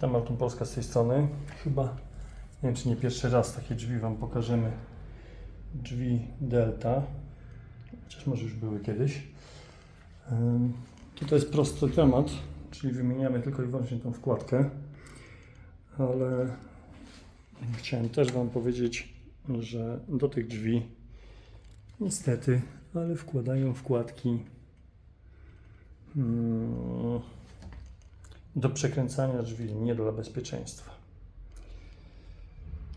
Witam Malton Polska z tej strony. Chyba, nie wiem czy nie pierwszy raz takie drzwi Wam pokażemy. Drzwi Delta. Chociaż może już były kiedyś. Tutaj jest prosty temat, czyli wymieniamy tylko i wyłącznie tą wkładkę. Ale chciałem też Wam powiedzieć, że do tych drzwi niestety, ale wkładają wkładki mm, do przekręcania drzwi, nie dla bezpieczeństwa.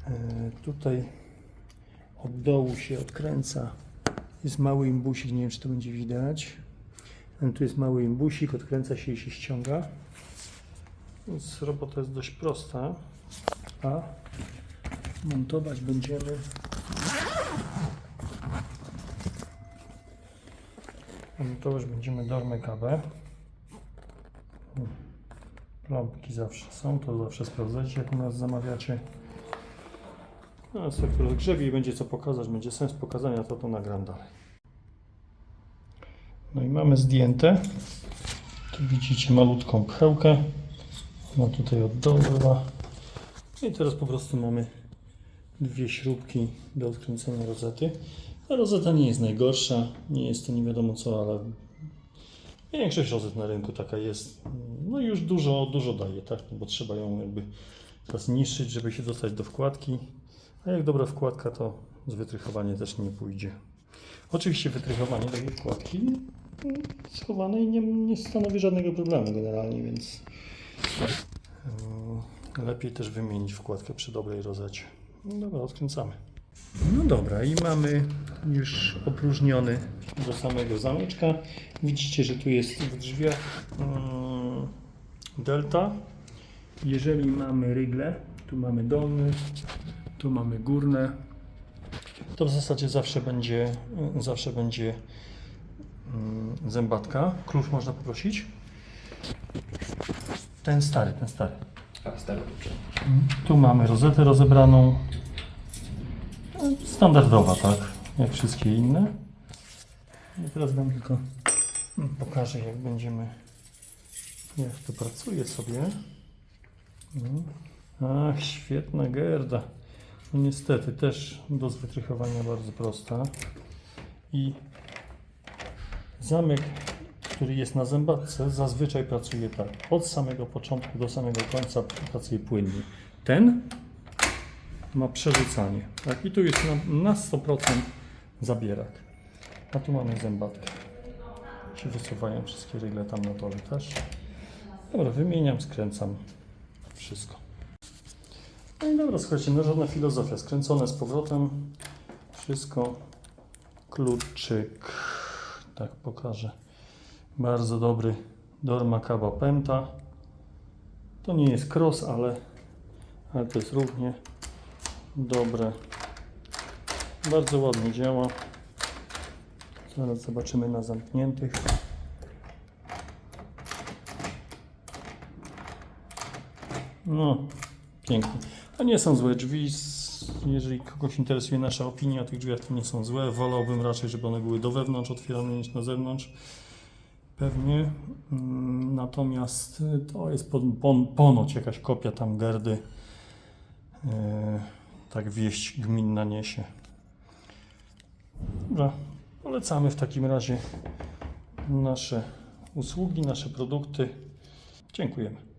E, Tutaj od dołu się odkręca. Jest mały imbusik, nie wiem czy to będzie widać. E, Tu jest mały imbusik, odkręca się i się ściąga. Więc robota jest dość prosta. A montować będziemy montować będziemy dormę kabę. Lampki zawsze są, to zawsze sprawdzajcie, jak u nas zamawiacie. No, sobie rozgrzewie i będzie co pokazać, będzie sens pokazania, to to nagram dalej. No i mamy zdjęte. Tu widzicie malutką pchełkę. Ona tutaj od dołu była. No I teraz po prostu mamy dwie śrubki do odkręcenia rozety. Ta rozeta nie jest najgorsza, nie jest to nie wiadomo co, ale Większość rozet na rynku taka jest. No już dużo, dużo daje, tak? No bo trzeba ją jakby teraz niszczyć, żeby się dostać do wkładki. A jak dobra wkładka, to z wytrychowaniem też nie pójdzie. Oczywiście wytrychowanie takiej wkładki mm, schowanej nie, nie stanowi żadnego problemu generalnie, więc yy, lepiej też wymienić wkładkę przy dobrej rozecie. No dobra, odkręcamy. No dobra, i mamy już opróżniony do samego zamyczka. Widzicie, że tu jest w drzwiach mm, delta. Jeżeli mamy rygle, tu mamy dolny, tu mamy górne, to w zasadzie zawsze będzie, zawsze będzie mm, zębatka. Klucz można poprosić. Ten stary, ten stary. A, stary dobrze. Tu mamy rozetę rozebraną. Standardowa, tak? Jak wszystkie inne. I teraz Wam tylko pokażę, jak będziemy, jak to pracuje sobie. No. Ach, świetna gerda. No niestety, też do zwytrychowania bardzo prosta. I zamek, który jest na zębatce, zazwyczaj pracuje tak. Od samego początku do samego końca pracuje płynnie. Ten ma przerzucanie. Tak? I tu jest na, na 100% zabierak. A tu mamy zębatkę. Się wysuwają wszystkie rygle tam na dole też. Dobra, wymieniam, skręcam wszystko. No i dobra, słuchajcie, no żadna filozofia. Skręcone z powrotem. Wszystko. Kluczyk. Tak pokażę. Bardzo dobry Dorma Kaba Penta. To nie jest cross, ale, ale to jest równie dobre. Bardzo ładnie działa. Zaraz zobaczymy na zamkniętych. No, pięknie. To nie są złe drzwi. Jeżeli kogoś interesuje nasza opinia o tych drzwiach, to nie są złe. Wolałbym raczej, żeby one były do wewnątrz otwierane niż na zewnątrz. Pewnie. Mm, Natomiast y, to jest pon, pon, ponoć jakaś kopia tam gerdy. E, tak wieść gminna niesie. Dobra, polecamy w takim razie nasze usługi, nasze produkty. Dziękujemy.